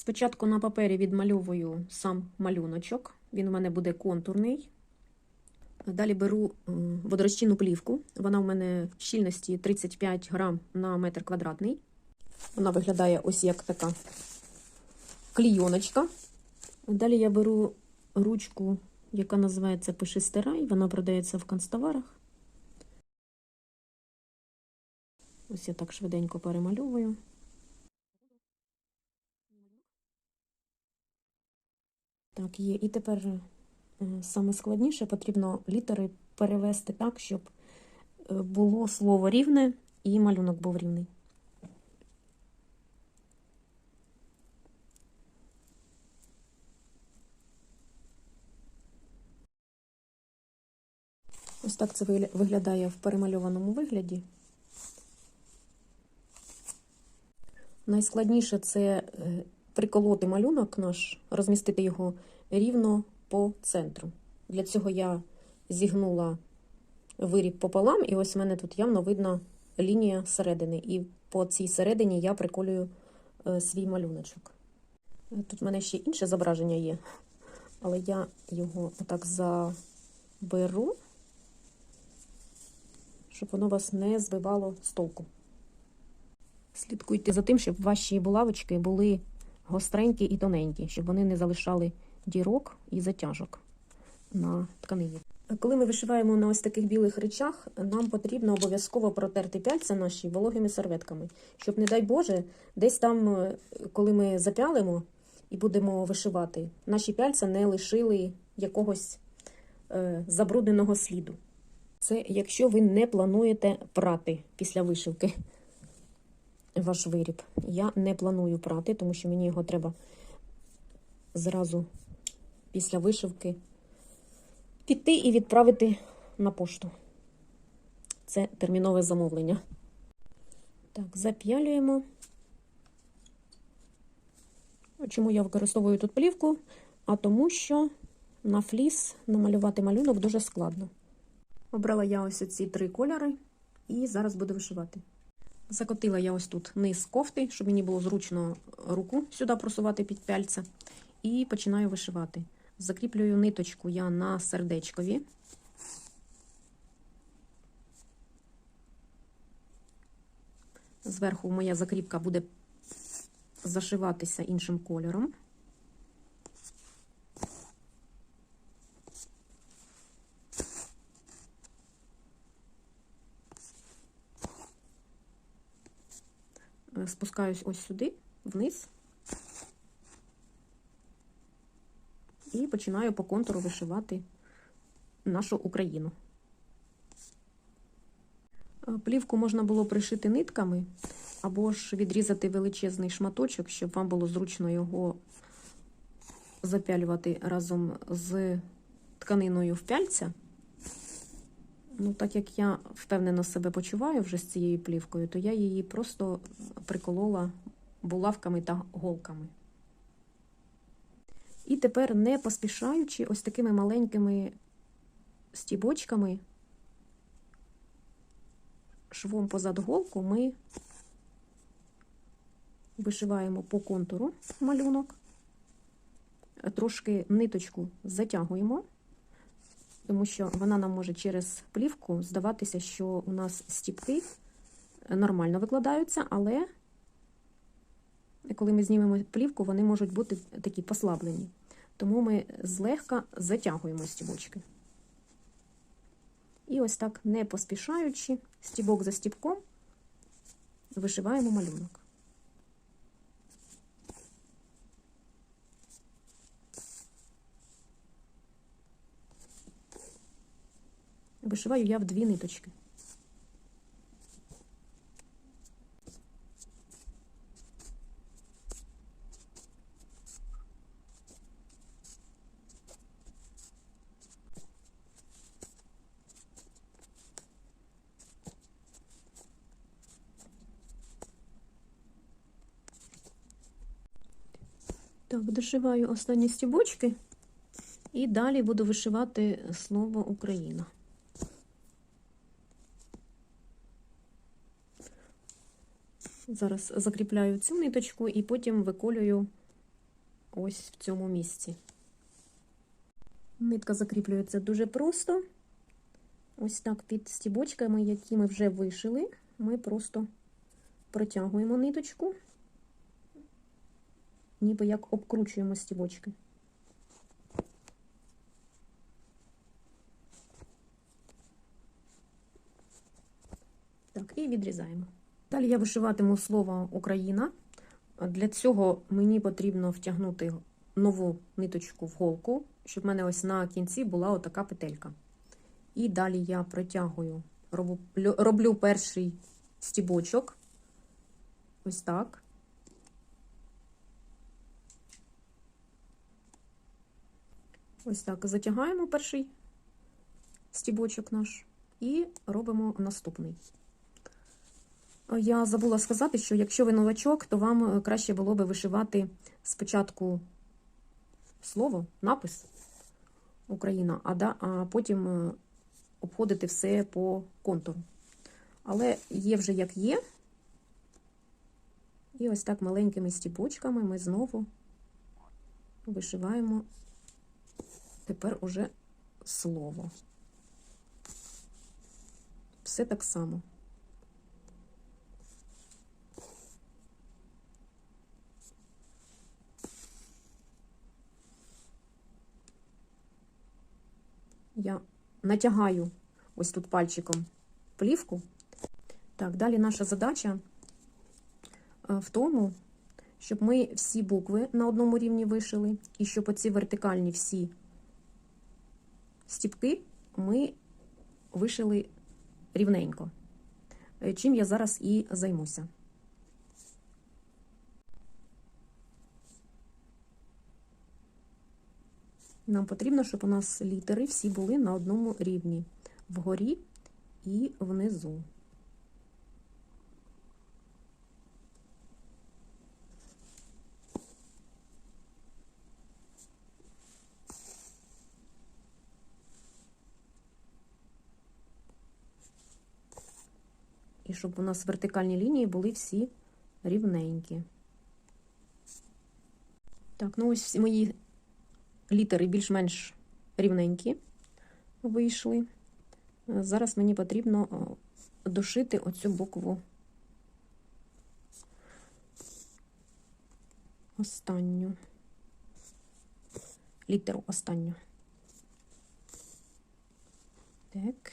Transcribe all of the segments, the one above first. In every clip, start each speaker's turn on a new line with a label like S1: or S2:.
S1: Спочатку на папері відмальовую сам малюночок, він у мене буде контурний. Далі беру е, водорозчинну плівку. Вона у мене в щільності 35 грам на метр квадратний. Вона виглядає ось як така клійоночка. Далі я беру ручку, яка називається Пиши стирай. Вона продається в канцтоварах. Ось я так швиденько перемальовую. Так, є. І тепер е, саме складніше потрібно літери перевести так, щоб е, було слово рівне і малюнок був рівний. Ось так це виглядає в перемальованому вигляді. Найскладніше це е, приколоти малюнок наш, розмістити його рівно по центру. Для цього я зігнула виріб пополам, і ось в мене тут явно видно лінія середини. І по цій середині я приколюю е, свій малюночок. Тут в мене ще інше зображення є, але я його отак заберу, щоб воно вас не збивало з толку. Слідкуйте за тим, щоб ваші булавочки були гостренькі і тоненькі, щоб вони не залишали дірок і затяжок на тканині. Коли ми вишиваємо на ось таких білих речах, нам потрібно обов'язково протерти пяльця наші вологими серветками, щоб, не дай Боже, десь там, е, коли ми запялимо і будемо вишивати, наші пяльця не лишили якогось е, забрудненого сліду. Це якщо ви не плануєте прати після вишивки ваш виріб. Я не планую прати, тому що мені його треба зразу після вишивки піти і відправити на пошту. Це термінове замовлення. Так, зап'ялюємо. Чому я використовую тут плівку? А тому що на фліс намалювати малюнок дуже складно. Обрала я ось ці три кольори і зараз буду вишивати. Закотила я ось тут низ кофти, щоб мені було зручно руку сюди просувати під пяльця. І починаю вишивати. Закріплюю ниточку я на сердечкові. Зверху моя закріпка буде зашиватися іншим кольором. Спускаюсь ось сюди, вниз, і починаю по контуру вишивати нашу Україну. Е, Плівку можна було пришити нитками, або ж відрізати величезний шматочок, щоб вам було зручно його запялювати разом з тканиною в пяльця. Ну, так як я впевнено себе почуваю вже з цією плівкою, то я її просто приколола булавками та голками. І тепер, не поспішаючи, ось такими маленькими стібочками, швом позад голку, ми вишиваємо по контуру малюнок, трошки ниточку затягуємо тому що вона нам може через плівку здаватися, що у нас стіпки нормально викладаються, але коли ми знімемо плівку, вони можуть бути такі послаблені. Тому ми злегка затягуємо стібочки. І ось так, не поспішаючи, стібок за стібком, вишиваємо малюнок. Вишиваю я в дві ниточки. Так, дошиваю останні стібочки і далі буду вишивати слово Україна. Зараз закріпляю цю ниточку і потім виколюю ось в цьому місці. Нитка закріплюється дуже просто. Ось так під стібочками, які ми вже вишили, ми просто протягуємо ниточку, ніби як обкручуємо стібочки. Так, і відрізаємо. Далі я вишиватиму слово Україна. Для цього мені потрібно втягнути нову ниточку в голку, щоб в мене ось на кінці була отака петелька. І далі я протягую, роблю, роблю перший стібочок. Ось так. Ось так затягаємо перший стібочок наш і робимо наступний. Я забула сказати, що якщо ви новачок, то вам краще було би вишивати спочатку слово, напис Україна, а, потім обходити все по контуру. Але є вже як є. І ось так маленькими стіпочками ми знову вишиваємо тепер уже слово. Все так само. Я натягаю ось тут пальчиком плівку. Так, далі наша задача е, в тому, щоб ми всі букви на одному рівні вишили, і щоб оці вертикальні всі стіпки ми вишили рівненько. Е, Чим я зараз і займуся. Нам потрібно, щоб у нас літери всі були на одному рівні вгорі і внизу. І щоб у нас вертикальні лінії були всі рівненькі. Так, ну ось мої літери більш-менш рівненькі вийшли. Зараз мені потрібно дошити оцю букву останню, літеру останню. Так.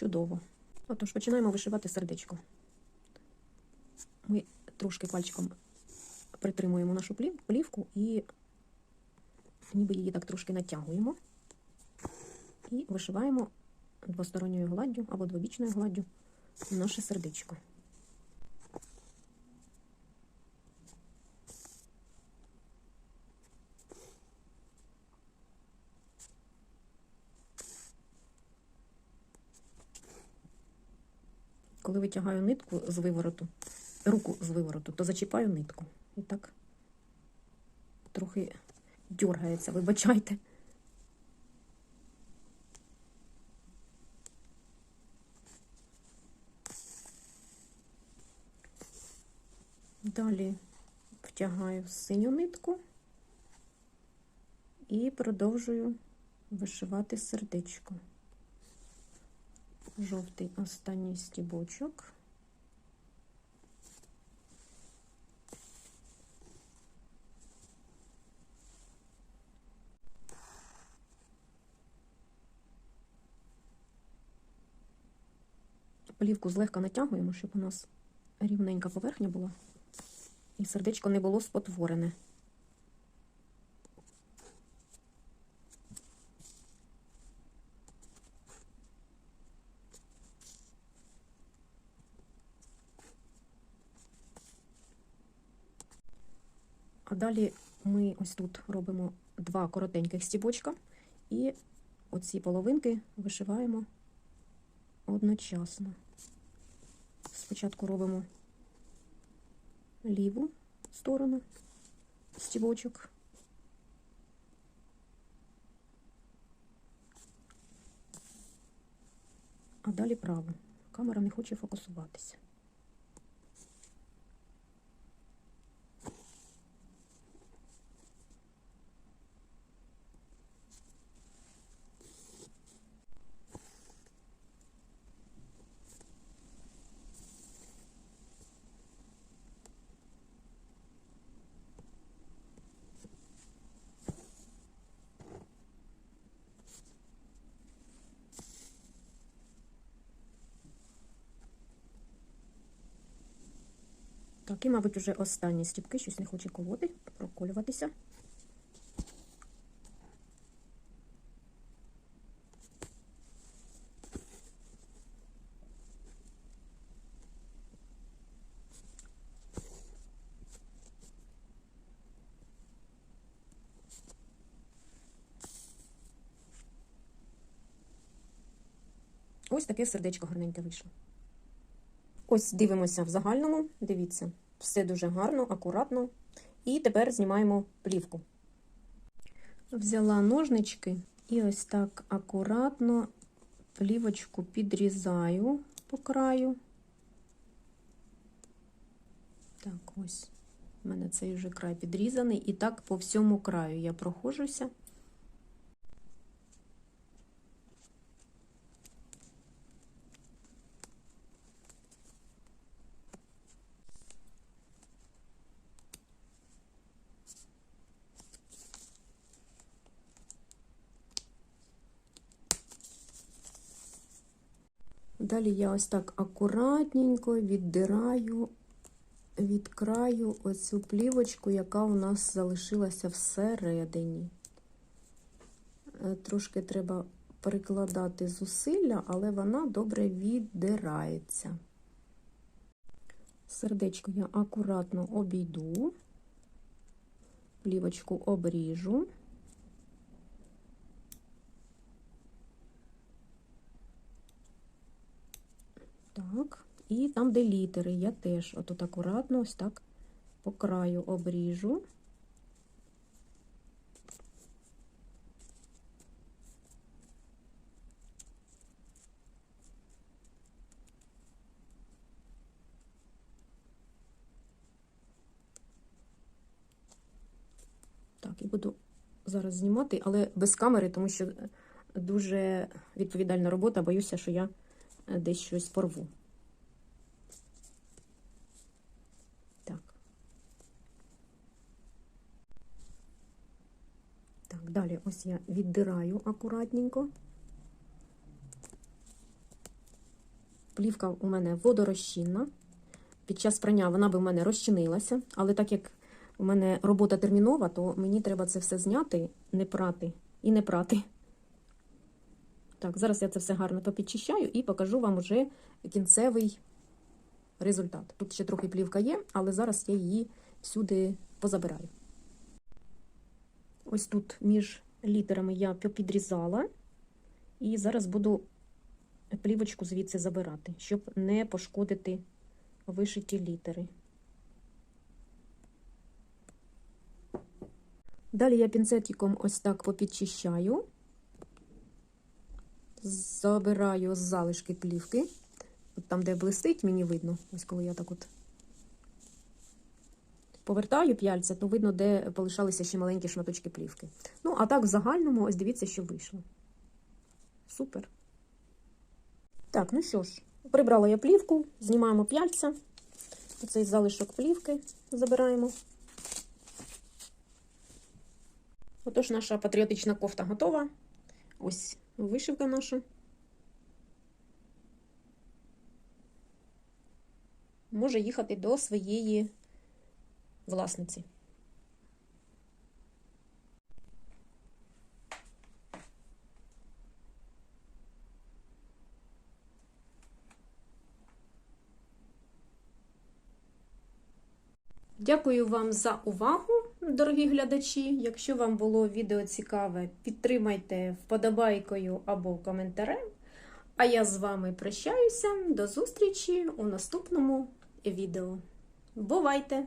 S1: Чудово. Отож, починаємо вишивати сердечко. Ми трошки пальчиком притримуємо нашу плівку і ніби її так трошки натягуємо і вишиваємо двосторонньою гладдю або двобічною гладдю наше сердечко. Коли витягаю нитку з вивороту, руку з вивороту, то зачіпаю нитку. І так трохи дергається, вибачайте. Далі втягаю синю нитку і продовжую вишивати сердечко жовтий останній стібочок. Плівку злегка натягуємо, щоб у нас рівненька поверхня була, і сердечко не було спотворене. Далі ми ось тут робимо два коротеньких стібочка, і оці половинки вишиваємо одночасно. Спочатку робимо ліву сторону стібочок. а далі право. Камера не хоче фокусуватися. Так, і, мабуть, уже останні стіпки, щось не хоче колоти, проколюватися. Ось таке сердечко гарненьке вийшло. Ось дивимося в загальному. Дивіться, все дуже гарно, акуратно. І тепер знімаємо плівку. Взяла ножнички і ось так акуратно плівочку підрізаю по краю. Так, ось. У мене цей вже край підрізаний. І так по всьому краю я проходжуся. Далі я ось так акуратненько віддираю від краю оцю плівочку, яка у нас залишилася всередині. Е, Трошки треба прикладати зусилля, але вона добре віддирається. Сердечко я акуратно обійду, плівочку обріжу. Так, і там, де літери, я теж отут акуратно ось так по краю обріжу. Так, і буду зараз знімати, але без камери, тому що дуже відповідальна робота, боюся, що я десь щось порву. Так. Так, далі ось я віддираю акуратненько. Плівка у мене водорозчинна. Під час прання вона би у мене розчинилася, але так як у мене робота термінова, то мені треба це все зняти, не прати і не прати. Так, зараз я це все гарно попідчищаю і покажу вам уже кінцевий результат. Тут ще трохи плівка є, але зараз я її всюди позабираю. Ось тут між літерами я підрізала, і зараз буду плівочку звідси забирати, щоб не пошкодити вишиті літери. Далі я пінцетиком ось так попідчищаю забираю залишки плівки. От там, де блистить, мені видно, ось коли я так от повертаю п'яльця, то видно, де полишалися ще маленькі шматочки плівки. Ну, а так, в загальному, ось дивіться, що вийшло. Супер. Так, ну що ж, прибрала я плівку, знімаємо п'яльця. Оцей залишок плівки забираємо. Отож, наша патріотична кофта готова. Ось вишивка наша. Може їхати до своєї власниці. Дякую вам за увагу, дорогі глядачі. Якщо вам було відео цікаве, підтримайте вподобайкою або коментарем. А я з вами прощаюся. До зустрічі у наступному відео. Бувайте!